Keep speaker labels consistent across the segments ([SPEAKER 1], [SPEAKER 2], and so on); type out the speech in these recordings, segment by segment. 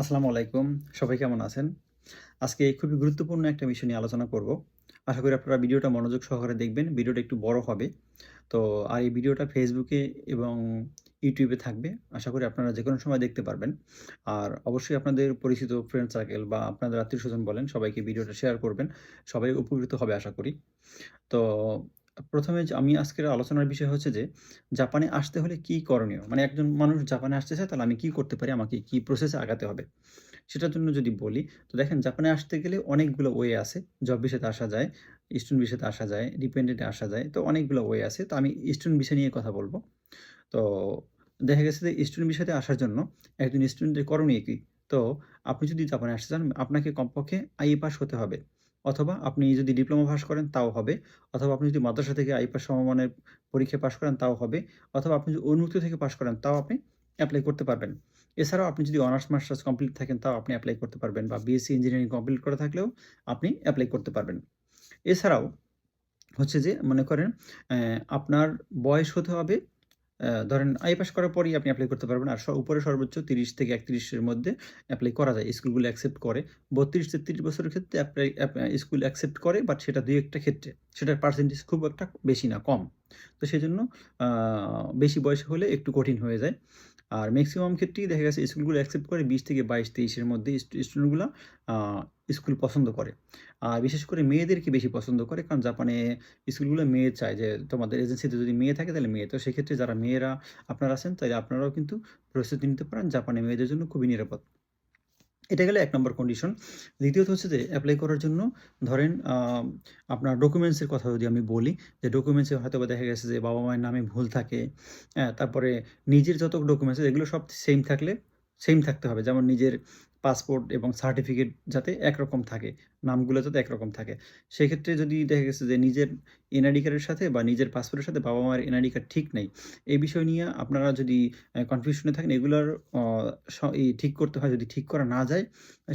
[SPEAKER 1] আসসালামু আলাইকুম। সবাই কেমন আছেন? আজকে খুবই গুরুত্বপূর্ণ একটা বিষয় নিয়ে আলোচনা করব। আশা করি আপনারা ভিডিওটা মনোযোগ সহকারে দেখবেন। ভিডিওটা একটু বড় হবে। তো আর এই ভিডিওটা ফেসবুকে এবং ইউটিউবে থাকবে। আশা করি আপনারা যে কোনো সময় দেখতে পারবেন। আর অবশ্যই আপনাদের পরিচিত ফ্রেন্ড সার্কেল বা আপনাদের আত্মীয় স্বজন বলেন, সবাইকে ভিডিওটা শেয়ার করবেন। সবাই উপকৃত হবে আশা করি। তো ১ম এ যে আমি আজকের আলোচনার বিষয় হচ্ছে যে জাপানে আসতে হলে কি করণীয়? মানে একজন মানুষ জাপানে আসতে চায় তাহলে আমি কি করতে পারি? আমাকে কি প্রসেসে আগাতে হবে? সেটার জন্য যদি বলি, তো দেখেন জাপানে আসতে গেলে অনেকগুলো ওয়ে আছে। জব ভিসাতে আসা যায়, স্টুডেন্ট ভিসাতে আসা যায়, ডিপেন্ডেন্ট আসা যায়। তো অনেকগুলো ওয়ে আছে। তো আমি স্টুডেন্ট বিষয় নিয়ে কথা বলব তো দেখা গেছে যে স্টুডেন্ট ভিসাতে আসার জন্য একজন স্টুডেন্টের করণীয় কি? তো আপনি যদি জাপানে আসতে চান আপনাকে কমপক্ষে আইএ পাস হতে হবে। অথবা আপনি যদি ডিপ্লোমা পাস করেন, তাও হবে। অথবা আপনি যদি মাদ্রাসা থেকে আইপাস সমমানের পরীক্ষায় পাস করেন, তাও হবে। অথবা আপনি যদি উন্মুক্ত থেকে পাস করেন, তাও আপনি অ্যাপ্লাই করতে পারবেন। এছাড়াও আপনি যদি অনার্স মাস্টার্স কমপ্লিট থাকেন, তাও আপনি অ্যাপ্লাই করতে পারবেন বা বিএসসি ইঞ্জিনিয়ারিং কমপ্লিট করা থাকলেও আপনি অ্যাপ্লাই করতে পারবেন। এছাড়াও হচ্ছে যে, মনে করেন আপনার বয়স হতে হবে ধরেন আই পাস করার পরই আপনি অ্যাপ্লাই করতে পারবেন। আর উপরে সর্বোচ্চ ৩০ থেকে একত্রিশের মধ্যে অ্যাপ্লাই করা যায়। স্কুলগুলো অ্যাকসেপ্ট করে। ৩২-৩৩ বছরের ক্ষেত্রে অ্যাপ্লাই অ্যাপ স্কুল অ্যাকসেপ্ট করে বাট সেটা দুই একটা ক্ষেত্রে। সেটার পার্সেন্টেজ খুব একটা বেশি না, কম। তো সেই জন্য বেশি বয়স হলে একটু কঠিন হয়ে যায়। আর ম্যাক্সিমাম ক্ষেত্রেই দেখা গেছে স্কুলগুলো অ্যাকসেপ্ট করে ২০ থেকে বাইশ, তেইশের মধ্যে স্টুডেন্টগুলো স্কুল পছন্দ করে। আর বিশেষ করে মেয়েদেরকে বেশি পছন্দ করে। কারণ জাপানে স্কুলগুলো মেয়ে চায় যে তোমাদের এজেন্সিতে যদি মেয়ে থাকে তাহলে মেয়ে। তো সেক্ষেত্রে যারা মেয়েরা আপনারা আছেন, তাহলে আপনারাও কিন্তু প্রস্তুতি নিতে পারেন। জাপানে মেয়েদের জন্য খুবই নিরাপদ। এটা গেলে এক নম্বর কন্ডিশন। দ্বিতীয়ত হচ্ছে যে অ্যাপ্লাই করার জন্য ধরেন আপনার ডকুমেন্টসের কথা যদি আমি বলি, যে ডকুমেন্টসে হয়তো বা দেখা গেছে যে বাবা-মায়ের নামে ভুল থাকে। হ্যাঁ? তারপরে নিজের যত ডকুমেন্টস এগুলো সব সেম থাকলে সেম থাকতে হবে। যেমন নিজের পাসপোর্ট এবং সার্টিফিকেট যাতে একরকম থাকে। নামগুলো যাতে একরকম থাকে। সেক্ষেত্রে যদি দেখা গেছে যে নিজের এনআইডি কার্ডের সাথে বা নিজের পাসপোর্টের সাথে বাবা-মায়ের এনআইডি কার্ড ঠিক নেই, এই বিষয় নিয়ে আপনারা যদি কনফিউশন থাকেন, এগুলার ঠিক করতে হয়। যদি ঠিক করা না যায়,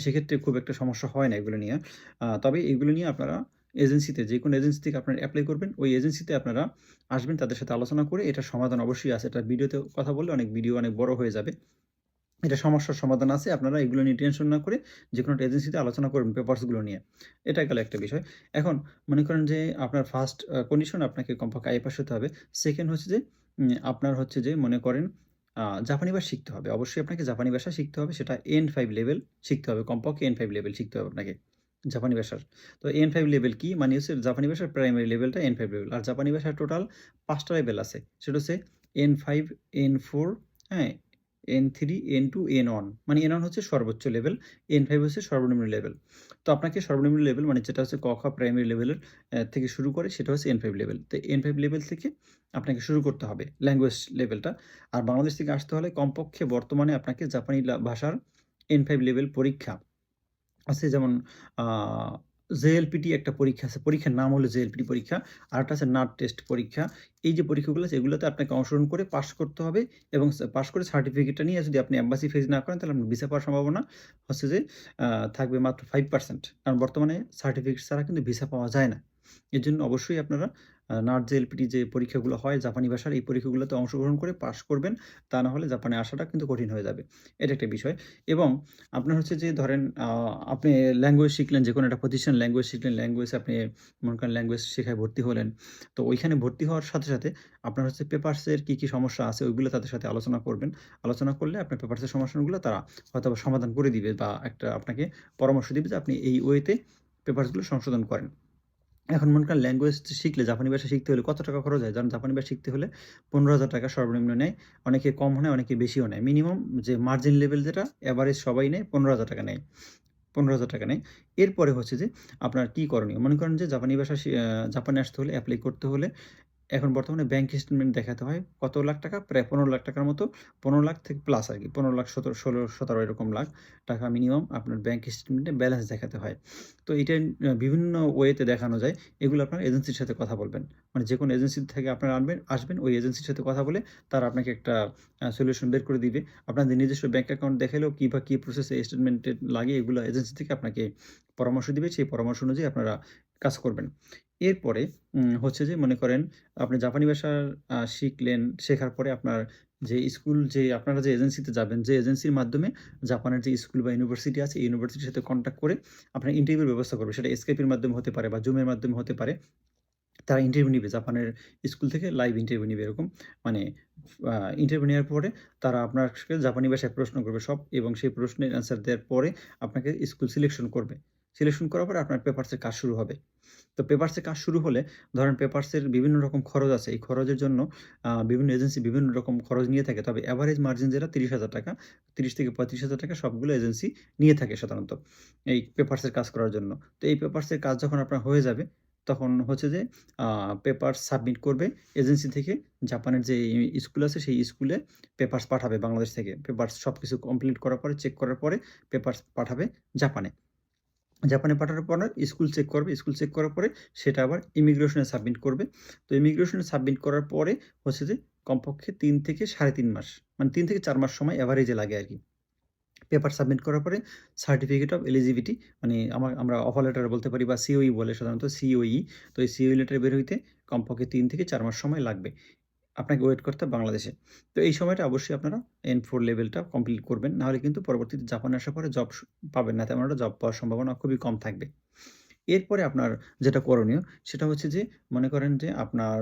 [SPEAKER 1] সেক্ষেত্রে খুব একটা সমস্যা হয় না এগুলো নিয়ে। তবে এগুলো নিয়ে আপনারা এজেন্সিতে যেকোনো এজেন্সি থেকে আপনারা অ্যাপ্লাই করবেন। ওই এজেন্সিতে আপনারা আসবেন, তাদের সাথে আলোচনা করে এটার সমাধান অবশ্যই আছে। এটা ভিডিওতে কথা বললে অনেক ভিডিও অনেক বড় হয়ে যাবে। এটা সমস্যার সমাধান আছে। আপনারা এগুলো নিয়ে টেনশন না করে যেকোনো একটা এজেন্সিতে আলোচনা করবেন পেপারসগুলো নিয়ে। এটা গেল একটা বিষয়। এখন মনে করেন যে আপনার ফার্স্ট কন্ডিশন আপনাকে কমপক্ষে আইএ পাস হতে হবে। সেকেন্ড হচ্ছে যে আপনার হচ্ছে যে মনে করেন জাপানি ভাষা শিখতে হবে। অবশ্যই আপনাকে জাপানি ভাষা শিখতে হবে। সেটা এন ফাইভ লেভেল শিখতে হবে। কমপক্ষে এন ফাইভ লেভেল শিখতে হবে আপনাকে। জাপানি ভাষার। তো এন ফাইভ লেভেল কি? মানে হচ্ছে জাপানি ভাষার প্রাইমারি লেভেলটা এন ফাইভ লেভেল। আর জাপানি ভাষার টোটাল ৫ টা লেভেল আছে। সেটা হচ্ছে N5, N4, হ্যাঁ? N3, N2, N1 মানে N1 হচ্ছে সর্বোচ্চ লেভেল, N5 হচ্ছে সর্বনিম্ন লেভেল। তো আপনাকে সর্বনিম্ন লেভেল মানে যেটা হচ্ছে ক, খ প্রাইমারি লেভেলের থেকে শুরু করে সেটা হচ্ছে N5 লেভেল। তো N5 লেভেল থেকে আপনাকে শুরু করতে হবে ল্যাঙ্গুয়েজ লেভেলটা। আর বাংলাদেশ থেকে আসতে হলে কমপক্ষে বর্তমানে আপনাকে জাপানি ভাষার N5 লেভেল পরীক্ষা আছে যেমন জেএলপিটি একটা পরীক্ষা আছে। পরীক্ষার নাম হলো জেএলপিটি পরীক্ষা। আর একটা আছে নাট টেস্ট পরীক্ষা। এই যে পরীক্ষাগুলো আছে, এগুলোতে আপনাকে অংশগ্রহণ করে পাশ করতে হবে এবং পাশ করে সার্টিফিকেটটা নিয়ে যদি আপনি এম্বাসি ফেজ না করেন, তাহলে আপনার ভিসা পাওয়ার সম্ভাবনা হচ্ছে যে থাকবে মাত্র ফাইভ পার্সেন্ট কারণ বর্তমানে সার্টিফিকেট ছাড়া কিন্তু ভিসা পাওয়া যায় না। এর জন্য অবশ্যই আপনারা নাট জেএলপিটি যে পরীক্ষাগুলো হয় জাপানি ভাষার এই পরীক্ষাগুলোতে অংশগ্রহণ করে পাস করবেন। তা না হলে জাপানে আসাটা কিন্তু কঠিন হয়ে যাবে। এটা একটা বিষয় এবং আপনার হচ্ছে যে ধরেন আপনি ল্যাঙ্গুয়েজ শিখলেন যে কোনো একটা প্রতিষ্ঠান ল্যাঙ্গুয়েজ শিখলেন, ল্যাঙ্গুয়েজ আপনি মনে করেন ল্যাঙ্গুয়েজ শেখায় ভর্তি হলেন। তো ওইখানে ভর্তি হওয়ার সাথে, সাথে আপনার হচ্ছে পেপারস এর কি, কি সমস্যা আছে ওইগুলো তাদের সাথে আলোচনা করবেন। আলোচনা করলে আপনার পেপারস এর সমস্যাগুলো তারা হয়তোবা সমাধান করে দিবে বা একটা আপনাকে পরামর্শ দিবে যে আপনি এই ওয়েতে পেপারসগুলো সংশোধন করেন। এখন মনে করেন ল্যাঙ্গুয়েজ শিখলে জাপানি ভাষা শিখতে হলে কত টাকা খরচ হয়? যেমন জাপানি ভাষা শিখতে হলে ৳১৫,০০০ সর্বনিম্ন নেয়। অনেকে কম নেয়, অনেকে বেশিও নেয়। মিনিমাম যে মার্জিন লেভেল যেটা অ্যাভারেজ সবাই নেয় ৳১৫,০০০ নেয়। ৳১৫,০০০ নেয়। এরপরে হচ্ছে যে আপনার কী করণীয়? মনে করেন যে জাপানি ভাষা জাপানে আসতে হলে অ্যাপ্লাই করতে হলে এখন বর্তমানে ব্যাংক স্টেটমেন্ট দেখাতে হয়। কত লাখ টাকা? প্রায় পনেরো লাখ টাকার মতো। ১৫ লাখ থেকে প্লাস আর কি পনেরো লাখ ১৭ ১৬ ১৭ এরকম লাখ টাকা মিনিমাম আপনার ব্যাংক স্টেটমেন্টে ব্যালেন্স দেখাতে হয়। তো এটা বিভিন্ন ওয়েতে দেখানো যায়। এগুলো আপনার এজেন্সির সাথে কথা বলবেন। মানে যে কোনো এজেন্সি থেকে আপনারা আনবেন, আসবেন, ওই এজেন্সির সাথে কথা বলে তারা আপনাকে একটা সলিউশন বের করে দিবে। আপনাদের নিজস্ব ব্যাংক অ্যাকাউন্ট দেখাইলেও কি বা কি প্রসেস স্টেটমেন্টে লাগে, এগুলো এজেন্সি থেকে আপনাকে পরামর্শ দিবে। সেই পরামর্শ অনুযায়ী আপনারা কাজ করবেন। এরপরে হচ্ছে যে মনে করেন আপনি জাপানি ভাষা শিখলেন, শেখার পরে আপনার যে স্কুল যে আপনারা যে এজেন্সিতে যাবেন, যে এজেন্সির মাধ্যমে জাপানের যে স্কুল বা ইউনিভার্সিটি আছে, ইউনিভার্সিটির সাথে কন্ট্যাক্ট করে আপনার ইন্টারভিউর ব্যবস্থা করবে। সেটা এর মাধ্যমে হতে পারে বা জুমের মাধ্যমে হতে পারে। তারা ইন্টারভিউ নিবে। জাপানের স্কুল থেকে লাইভ ইন্টারভিউ নিবে এরকম। মানে ইন্টারভিউ নেওয়ার পরে তারা আপনাকে জাপানি ভাষায় প্রশ্ন করবে সব এবং সেই প্রশ্নের অ্যান্সার দেওয়ার পরে আপনাকে স্কুল সিলেকশন করবে। সিলেকশন করার পরে আপনার পেপারসের কাজ শুরু হবে। তো পেপারসের কাজ শুরু হলে ধরেন পেপারসের বিভিন্ন রকম খরচ আছে। এই খরচের জন্য বিভিন্ন এজেন্সি বিভিন্ন রকম খরচ নিয়ে থাকে। তবে এভারেজ মার্জিন যেটা ৳৩০,০০০ ৳৩০,000-৩৫,000 সবগুলো এজেন্সি নিয়ে থাকে সাধারণত। এই পেপারসের কাজ করার জন্য। তো এই পেপারসের কাজ যখন আপনার হয়ে যাবে, তখন হচ্ছে যে আ পেপারস সাবমিট করবে এজেন্সি থেকে জাপানের যে স্কুল আছে সেই স্কুলে পেপারস পাঠাবে বাংলাদেশ থেকে। পেপার্স সব কিছু কমপ্লিট করার পরে, চেক করার পরে পেপারস পাঠাবে জাপানে। জাপানে পাঠানোর পরে স্কুল চেক করবে। স্কুল চেক করার পরে সেটা আবার ইমিগ্রেশনে সাবমিট করবে। তো ইমিগ্রেশনে সাবমিট করার পরে হচ্ছে যে কমপক্ষে তিন থেকে ৩.৫ মাস মানে তিন থেকে চার মাস সময় অ্যাভারেজে লাগে আর কি পেপার সাবমিট করার পরে সার্টিফিকেট অফ এলিজিবিলিটি মানে আমার আমরা অফার লেটার বলতে পারি বা সিওই বলে সাধারণত সিওই। তো এই সিওই লেটার বের হইতে কমপক্ষে তিন থেকে চার মাস সময় লাগবে। আপনাকে ওয়েট করতে হবে বাংলাদেশে। তো এই সময়টা অবশ্যই আপনারা এন ফোর লেভেলটা কমপ্লিট করবেন। নাহলে কিন্তু পরবর্তীতে জাপানে আসার পরে জব পাবেন না। তেমন একটা জব পাওয়ার সম্ভাবনা খুবই কম থাকবে। এরপরে আপনার যেটা করণীয়, সেটা হচ্ছে যে মনে করেন যে আপনার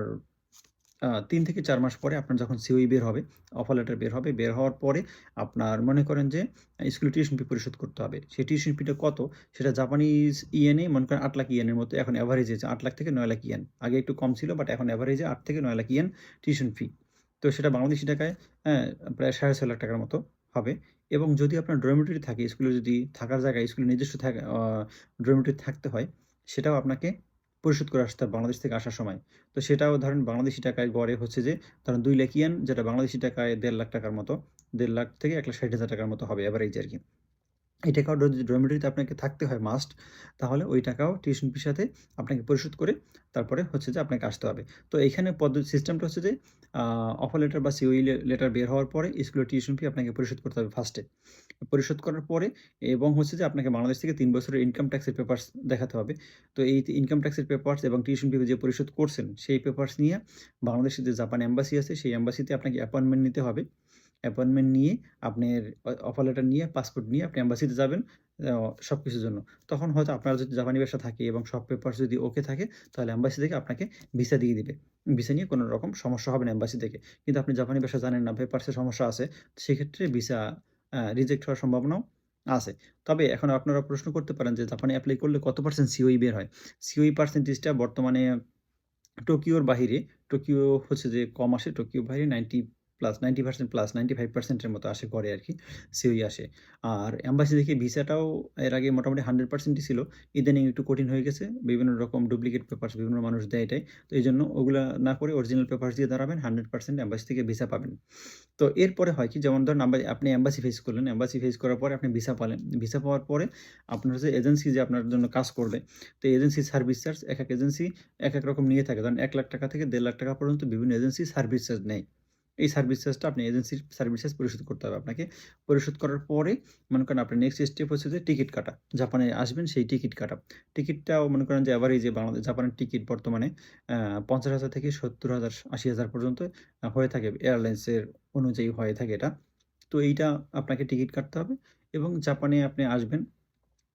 [SPEAKER 1] ৩ থেকে চার মাস পরে আপনার যখন সিওই বের হবে, অফার লেটার বের হবে। বের হওয়ার পরে আপনার মনে করেন যে স্কুলে টিউশন ফি পরিশোধ করতে হবে। সেই টিউশন ফিটা কত? সেটা জাপানিজ ইয়েনে মনে করেন ৳৮,০০,০০০ ইয়েনের মতো এখন এভারেজে আছে ৳৮,০০,০০০ থেকে নয় লাখ ইয়েন। আগে একটু কম ছিল বাট এখন অ্যাভারেজে আট থেকে নয় লাখ ইয়েন টিউশন ফি। তো সেটা বাংলাদেশি টাকায় হ্যাঁ, প্রায় ৳৬,৫০,০০০ মতো হবে এবং যদি আপনার ডরমিটরি থাকে, স্কুলে যদি থাকার জায়গায় স্কুলে নিজস্ব থাকা আ থাকতে হয়, সেটাও আপনাকে পরিশোধ করে আসতে বাংলাদেশ থেকে আসার সময়। তো সেটাও ধরেন বাংলাদেশি টাকায় গড়ে হচ্ছে যে, ধরেন দুই লাখ ইয়ান, যেটা বাংলাদেশি টাকায় দেড় লাখ টাকার মতো। দেড় লাখ থেকে এক লাখ ষাট হাজার টাকার মতো হবে অ্যাভারেজ আর আরকি। এই টাকাও যদি ডরমিটরিতে আপনাকে থাকতে হয় মাস্ট, তাহলে ওই টাকাও টিউশন ফির সাথে আপনাকে পরিশোধ করে তারপরে হচ্ছে যে আপনাকে আসতে হবে। তো এইখানে পদ্ধতি সিস্টেমটা হচ্ছে যে অফার লেটার বা সিওই লেটার বের হওয়ার পরে স্কুলের টিউশন ফি আপনাকে পরিশোধ করতে হবে ফার্স্টে। পরিশোধ করার পরে এবং হচ্ছে যে আপনাকে বাংলাদেশ থেকে তিন বছরের ইনকাম ট্যাক্সের পেপার্স দেখাতে হবে। তো এই ইনকাম ট্যাক্সের পেপার্স এবং টিউশন ফি যে পরিশোধ করছেন, সেই পেপার্স নিয়ে বাংলাদেশে যে জাপান এম্বাসি আছে, সেই এম্বাসিতে আপনাকে অ্যাপয়েন্টমেন্ট নিতে হবে। অ্যাপয়েন্টমেন্ট নিয়ে আপনার অফার লেটার নিয়ে, পাসপোর্ট নিয়ে আপনি অ্যাম্বাসিতে যাবেন সব কিছুর জন্য। তখন হয়তো আপনার যদি জাপানি ভাষা থাকে এবং সব পেপার যদি ওকে থাকে, তাহলে অ্যাম্বাসি থেকে আপনাকে ভিসা দিয়ে দিবে। ভিসা নিয়ে কোনো রকম সমস্যা হবে না এম্বাসি থেকে। কিন্তু আপনি জাপানি ভাষা জানেন না, পেপারসের সমস্যা আছে, সেক্ষেত্রে ভিসা রিজেক্ট হওয়ার সম্ভাবনাও আছে। তবে এখন আপনারা প্রশ্ন করতে পারেন যে জাপানে অ্যাপ্লাই করলে কত পার্সেন্ট সিওই বের হয়? সিওই পার্সেন্টেজটা বর্তমানে টোকিওর বাহিরে, টোকিও হচ্ছে যে কম আসে, টোকিওর বাহিরে 90 প্লাস 90% প্লাস 95% এর মতো আসে করে আর কি সিওই আসে। আর অ্যাম্বাসি থেকে ভিসাটাও এর আগে মোটামুটি 100% ই ছিল। ইদানিং একটু কঠিন হয়ে গেছে। বিভিন্ন রকম ডুপ্লিকেট পেপারস বিভিন্ন মানুষ দেয় এটাই। তো এই জন্য ওগুলা না করে অরিজিনাল পেপারস দিয়ে দাঁড়াবেন 100% অ্যাম্বাসি থেকে ভিসা পাবেন। তো এরপরে হয় কি যেমন ধরেন আপনি অ্যাম্বাসি ফেস করলেন, অ্যাম্বাসি ফেস করার পরে আপনি ভিসা পালেন। ভিসা পাওয়ার পরে আপনার যে এজেন্সি যে আপনার জন্য কাজ করবে, তো এজেন্সির সার্ভিস চার্জ এক এক এজেন্সি এক এক রকম নিয়ে থাকে। ধরেন ৳১,০০,০০০ থেকে দেড় লাখ টাকা পর্যন্ত বিভিন্ন এজেন্সি সার্ভিস চার্জ নেয়। এই সার্ভিস চার্জটা আপনি এজেন্সির সার্ভিস চার্জ পরিশোধ করতে হবে আপনাকে। পরিশোধ করার পরে মনে করেন আপনার নেক্সট স্টেপ হচ্ছে যে টিকিট কাটা। জাপানে আসবেন, সেই টিকিট কাটা। টিকিটটাও মনে করেন যে এভারেজে বাংলাদেশ, জাপানের টিকিট বর্তমানে পঞ্চাশ হাজার থেকে সত্তর হাজার, আশি হাজার পর্যন্ত হয়ে থাকে। এয়ারলাইন্সের অনুযায়ী হয়ে থাকে এটা। তো এইটা আপনাকে টিকিট কাটতে হবে এবং জাপানে আপনি আসবেন।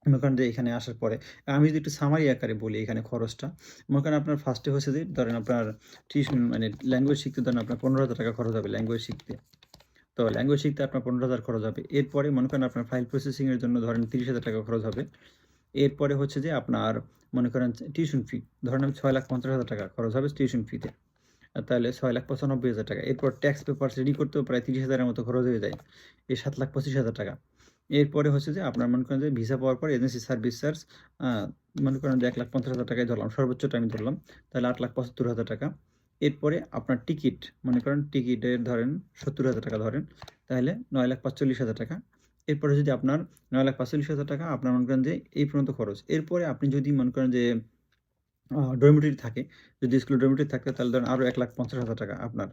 [SPEAKER 1] মনে করেন যে এখানে আসার পরে আমি যদি একটু সামারি আকারে বলি এখানে খরচটা। মনে করেন আপনার ফার্স্টে হচ্ছে যে ধরেন আপনার টিউশন মানে ল্যাঙ্গুয়েজ শিখতে ধরেন আপনার ৳১৫,০০০ খরচ হবে ল্যাঙ্গুয়েজ শিখতে। তো ল্যাঙ্গুয়েজ শিখতে আপনার ৳১৫,০০০ খরচ হবে। এরপরে মনে করেন আপনার ফাইল প্রসেসিংয়ের জন্য ধরেন ৳৩০,০০০ খরচ হবে। এরপরে হচ্ছে যে আপনার মনে করেন টিউশন ফি ধরেন আমি ৳৬,৫০,০০০ খরচ হবে টিউশন ফিতে। তাহলে ৳৬,৯৫,০০০ এরপর ট্যাক্স পেপার রেডি করতেও প্রায় তিরিশ হাজারের মতো খরচ হয়ে যায়। এই ৳৭,২৫,০০০ এরপরে হচ্ছে যে আপনার মনে করেন যে ভিসা পাওয়ার পর এজেন্সি সার্ভিস চার্জ মনে করেন যে ৳১,৫০,০০০ ধরলাম সর্বোচ্চটা আমি ধরলাম। তাহলে ৳৮,৭৫,০০০ এরপরে আপনার টিকিট মনে করেন টিকিটের ধরেন ৳৭০,০০০ ধরেন। তাহলে ৳৯,৪৫,০০০ এরপরে যদি আপনার ৳৯,৪৫,০০০ আপনার মনে করেন যে এই পর্যন্ত খরচ। এরপরে আপনি যদি মনে করেন যে ডরমিটরি থাকে, যদি স্কুলে ডরমিটরি থাকে তাহলে ধরেন আরও এক লাখ পঞ্চাশ হাজার টাকা আপনার।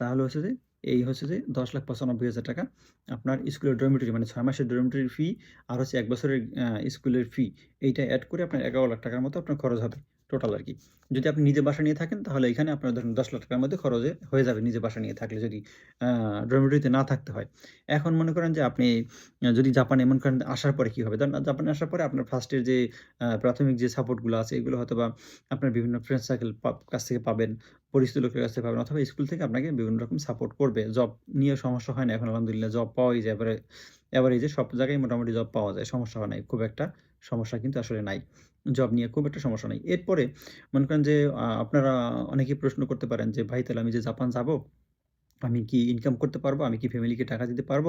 [SPEAKER 1] তাহলে হচ্ছে যে এই হচ্ছে যে ৳১০,৯৫,০০০ আপনার স্কুলের ডরমিটরি মানে ছয় মাসের ডরমিটরির ফি আর হচ্ছে এক বছরের স্কুলের ফি এইটা অ্যাড করে আপনার এগারো লাখ টাকার মতো আপনার খরচ হবে। টোটাল আর কি যদি আপনি নিজে বাসা নিয়ে থাকেন তাহলে এখানে আপনার ধরুন দশ লাখ টাকার মধ্যে খরচে হয়ে যাবে নিজে বাসা নিয়ে থাকলে যদি ডরমিটরিতে না থাকতে হয়। এখন মনে করেন যে আপনি যদি জাপানে এমন করেন আসার পরে কি হবে? ধরেন জাপানে আসার পরে আপনার ফার্স্ট এর যে প্রাথমিক যে সাপোর্টগুলো আছে এগুলো হয়তোবা আপনার বিভিন্ন ফ্রেন্ড সার্কেল কাছ থেকে পাবেন, পরিচিত লোকের কাছ থেকে পাবেন অথবা স্কুল থেকে আপনাকে বিভিন্ন রকম সাপোর্ট করবে। জব নিয়ে সমস্যা হয় না এখন আলহামদুলিল্লাহ জব পাওয়াই যায় এবারে এভারেজে সব জায়গায় মোটামুটি জব পাওয়া যায়। সমস্যা হয় নাই। খুব একটা সমস্যা কিন্তু আসলে নাই। জব নিয়ে খুব একটা সমস্যা নাই। এরপরে মনে করেন যে আপনারা অনেকেই প্রশ্ন করতে পারেন যে, "ভাই তাহলে আমি যে জাপান যাব, আমি কি ইনকাম করতে পারব? আমি কি ফ্যামিলিকে টাকা দিতে পারব?"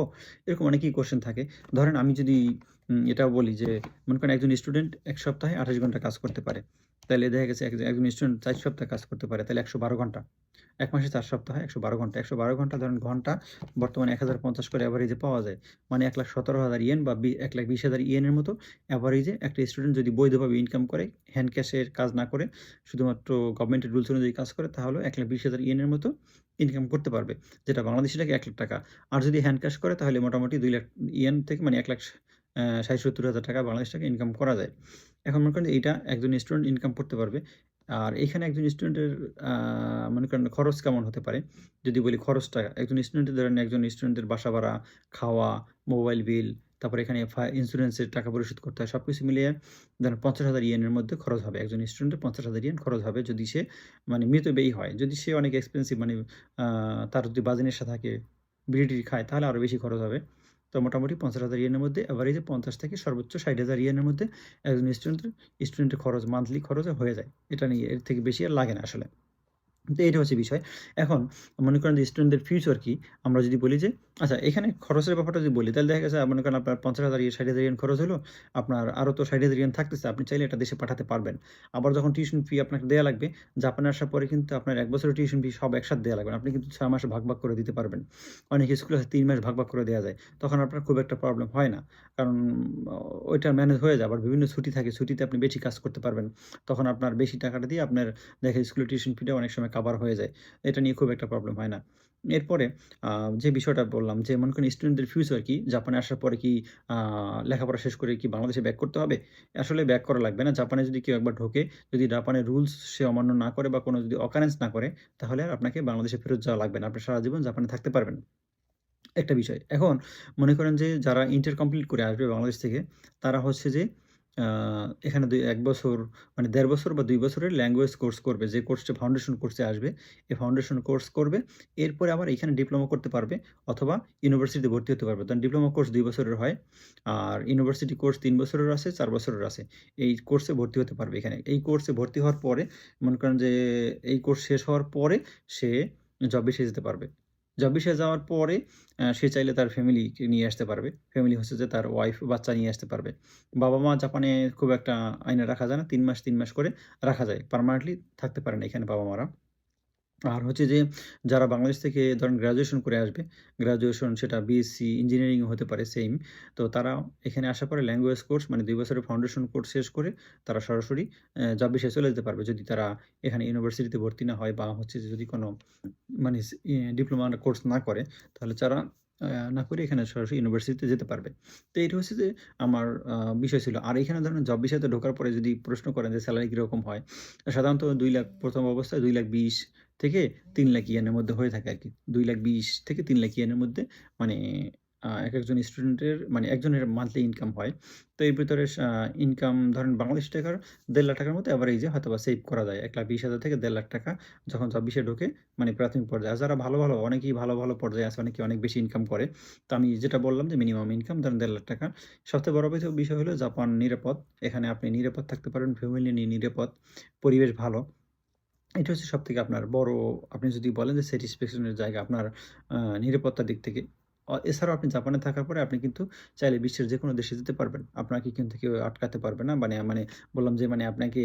[SPEAKER 1] এরকম অনেকেই কোয়েশ্চেন থাকে। ধরেন আমি যদি এটাও বলি যে মনে করেন একজন স্টুডেন্ট এক সপ্তাহে ২৮ ঘণ্টা কাজ করতে পারে। তাইলে দেখা গেছে এক একজন স্টুডেন্ট ৪ সপ্তাহ কাজ করতে পারে। তাহলে একশো বারো ঘণ্টা। এক মাসে চার সপ্তাহ একশো বারো ঘণ্টা। ১১২ ঘণ্টা ধরেন ঘণ্টা বর্তমানে ৳১,০৫০ করে অ্যাভারেজে পাওয়া যায়। মানে ৳১,১৭,০০০ ইয়েন বা বি ৳১,২০,০০০ ইয়েনের মতো অ্যাভারেজে একটা স্টুডেন্ট যদি বৈধভাবে ইনকাম করে, হ্যান্ড ক্যাশের কাজ না করে শুধুমাত্র গভর্নমেন্টের রুলস অনুযায়ী কাজ করে তাহলে ৳১,২০,০০০ ইয়েনের মতো ইনকাম করতে পারবে। যেটা বাংলাদেশী টাকায় ৳১,০০,০০০ আর যদি হ্যান্ড ক্যাশ করে তাহলে মোটামুটি ৳২,০০,০০০ ইয়েন থেকে মানে ১,০০,০০০ আ ৳৬০,০০০-৭০,০০০ বাংলাদেশ টাকা ইনকাম করা যায়। এখন মনে করেন এইটা একজন স্টুডেন্ট ইনকাম করতে পারবে। আর এখানে একজন স্টুডেন্টের মনে করেন খরচ কেমন হতে পারে? যদি বলি খরচটা একজন স্টুডেন্টের ধরেন একজন স্টুডেন্টের বাসা ভাড়া, খাওয়া, মোবাইল বিল, তারপরে এখানে ফা ইন্সুরেন্সের টাকা পরিশোধ করতে হয়। সব কিছু মিলিয়ে ধরেন ৳৫০,০০০ ইয়েনের মধ্যে খরচ হবে। একজন স্টুডেন্টের ৳৫০,০০০ ইয়েন খরচ হবে যদি সে মানে মিতব্যয়ী হয়। যদি সে অনেক এক্সপেন্সিভ মানে তার যদি বাজে নেশা থাকে, বিড়ি-টিড়ি খায় তাহলে আরও বেশি খরচ হবে। তো মোটামুটি ৳৫০,০০০ ইয়েনের মধ্যে অ্যাভারেজে পঞ্চাশ থেকে সর্বোচ্চ ষাট হাজার ইয়েনের মধ্যে একজন স্টুডেন্টের স্টুডেন্টের খরচ মান্থলি খরচ হয়ে যায়। এটা নিয়ে এর থেকে বেশি আর লাগে না আসলে। তো এটা হচ্ছে বিষয়। এখন মনে করেন যে স্টুডেন্টদের ফিউচার কি? আমরা যদি বলি যে আচ্ছা এখানে খরচের ব্যাপারটা যদি বলি তাহলে দেখা গেছে মনে করেন আপনার ৫০,০০০ ইয়ে ৳৬০,০০০ ইয়েন খরচ হলো। আপনার আরও তো ৳৬০,০০০ ইয়েন থাকতেছে। আপনি চাইলে এটা দেশে পাঠাতে পারবেন। আবার যখন টিউশন ফি আপনাকে দেওয়া লাগবে, জাপানে আসার পরে কিন্তু আপনার এক বছরের টিউশন ফি সব একসাথে দেয়া লাগবে। আপনি কিন্তু ছয় মাসে ভাগ, ভাগ করে দিতে পারবেন। অনেক স্কুলে ৩ মাস ভাগ, ভাগ করে দেওয়া যায়। তখন আপনার খুব একটা প্রবলেম হয় না। কারণ ওইটা ম্যানেজ হয়ে যায়। আবার বিভিন্ন ছুটি থাকে। ছুটিতে আপনি বেশি কাজ করতে পারবেন। তখন আপনার বেশি টাকাটা দিয়ে আপনার দেখা স্কুলের টিউশন ফিটাও অনেক সময় কাভার হয়ে যায়। এটা নিয়ে খুব একটা প্রবলেম হয় না। এরপরে যে বিষয়টা বললাম যে মনে করেন স্টুডেন্টদের ফিউচার কি? জাপানে আসার পরে কি লেখাপড়া শেষ করে কি বাংলাদেশে ব্যাক করতে হবে? আসলে ব্যাক করা লাগবে না। জাপানে যদি কেউ একবার ঢোকে, যদি জাপানের রুলস সে অমান্য না করে বা কোনো যদি অকারেন্স না করে তাহলে আর আপনাকে বাংলাদেশে ফেরত যাওয়া লাগবে না। আপনি সারা জীবন জাপানে থাকতে পারবেন। একটা বিষয়। এখন মনে করেন যে যারা ইন্টার কমপ্লিট করে আসবে বাংলাদেশ থেকে তারা হচ্ছে যে এখানে দুই এক বছর মানে দেড় বছর বা দুই বছরের ল্যাঙ্গুয়েজ কোর্স করবে। যে কোর্সটা ফাউন্ডেশন কোর্সে আসবে, এই ফাউন্ডেশন কোর্স করবে। এরপরে আবার এখানে ডিপ্লোমা করতে পারবে অথবা ইউনিভার্সিটিতে ভর্তি হতে পারবে। ধরেন ডিপ্লোমা কোর্স ২ বছরের হয়। আর ইউনিভার্সিটি কোর্স তিন বছরের আছে, চার বছরের আছে। এই কোর্সে ভর্তি হতে পারবে এখানে। এই কোর্সে ভর্তি হওয়ার পরে মনে করেন যে এই কোর্স শেষ হওয়ার পরে সে জব বিষয়ে যেতে পারবে। জব বিষয়ে যাওয়ার পরে সে চাইলে তার ফ্যামিলিকে নিয়ে আসতে পারবে। ফ্যামিলি হচ্ছে যে তার ওয়াইফ, বাচ্চা নিয়ে আসতে পারবে। বাবা-মা জাপানে খুব একটা আইনে রাখা যায় না। তিন মাস, তিন মাস করে রাখা যায়। পার্মানেন্টলি থাকতে পারে না এখানে বাবা-মারা। আর হচ্ছে যে যারা বাংলাদেশ থেকে ধরেন গ্রাজুয়েশন করে আসবে, গ্রাজুয়েশন সেটা বিএসসি ইঞ্জিনিয়ারিং হতে পারে সেম তো তারা এখানে আসার পরে ল্যাঙ্গুয়েজ কোর্স মানে দুই বছরের ফাউন্ডেশন কোর্স শেষ করে তারা সরাসরি অ্যা জব বিষয়ে চলে যেতে পারবে। যদি তারা এখানে ইউনিভার্সিটিতে ভর্তি না হয় বা হচ্ছে যদি কোনো মানে ডিপ্লোমা কোর্স না করে তাহলে তারা না করে এখানে সরাসরি ইউনিভার্সিটিতে যেতে পারবে। তো এটা হচ্ছে যে আমার বিষয় ছিল। আর এখানে ধরেন জব বিষয়তে ঢোকার পরে যদি প্রশ্ন করেন যে স্যালারি কীরকম হয়? সাধারণত দুই লাখ প্রথম অবস্থায় দুই লাখ বিশ থেকে তিন লাখ ইয়ানের মধ্যে হয়ে থাকে আর কি দুই লাখ বিশ থেকে তিন লাখ ইয়ানের মধ্যে মানে আ একেকজন স্টুডেন্টের মানে একজনের মান্থলি ইনকাম হয়। তো এর ভিতরে ইনকাম ধরেন বাংলাদেশ টাকার ৳১,৫০,০০০ র মতো অ্যাভারেজে হয়তো বা সেভ করা যায়। ৳১,২০,০০০ থেকে দেড় লাখ টাকা যখন বিষয়ে ঢোকে মানে প্রাথমিক পর্যায়ে। আর যারা ভালো, ভালো অনেকেই ভালো, ভালো পর্যায়ে আছে, অনেকে অনেক বেশি ইনকাম করে। তো আমি যেটা বললাম যে মিনিমাম ইনকাম ধরেন দেড় লাখ টাকা সবচেয়ে বড় বিষ বিষয় হলো জাপান নিরাপদ। এখানে আপনি নিরাপদ থাকতে পারেন ফ্যামিলি নিয়ে নিরাপদ, পরিবেশ ভালো। এটা হচ্ছে সবথেকে আপনার বড় আপনি যদি বলেন যে স্যাটিসফ্যাকশন এর জায়গা আপনার নিরাপত্তার দিক থেকে। এছাড়াও আপনি জাপানে থাকার পরে আপনি কিন্তু চাইলে বিশ্বের যেকোনো দেশে যেতে পারবেন। আপনাকে কিন্তু কেউ আটকাতে পারবে না। মানে মানে বললাম যে মানে আপনাকে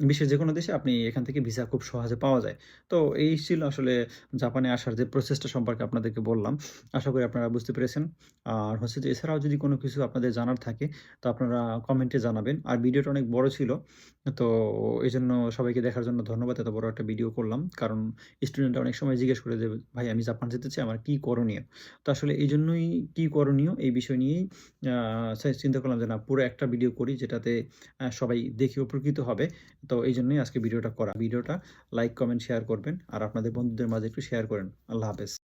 [SPEAKER 1] বিশ্বের যেকোনো দেশে আপনি এখান থেকে ভিসা খুব সহজে পাওয়া যায়। তো এই ছিল আসলে জাপানে আসার যে প্রসেসটা সম্পর্কে আপনাদেরকে বললাম। আশা করি আপনারা বুঝতে পেরেছেন। আর হচ্ছে যে এছাড়াও যদি কোনো কিছু আপনাদের জানার থাকে তো আপনারা কমেন্টে জানাবেন। আর ভিডিওটা অনেক বড় ছিল। তো এই জন্য সবাইকে দেখার জন্য ধন্যবাদ। এত বড় একটা ভিডিও করলাম। কারণ স্টুডেন্টরা অনেক সময় জিজ্ঞেস করে যে, "ভাই আমি জাপান যেতে চাই, আমার কি করণীয়?" তো আসলে এইজন্যই কী করণীয় এই বিষয় নিয়েই চিন্তা করলাম যে না পুরো একটা ভিডিও করি যেটাতে সবাই দেখে উপকৃত হবে। তো এই জন্যই আজকে ভিডিওটা করা। ভিডিওটা লাইক, কমেন্ট, শেয়ার করবেন। আর আপনাদের বন্ধুদের মাঝে একটু শেয়ার করেন। আল্লাহ হাফেজ।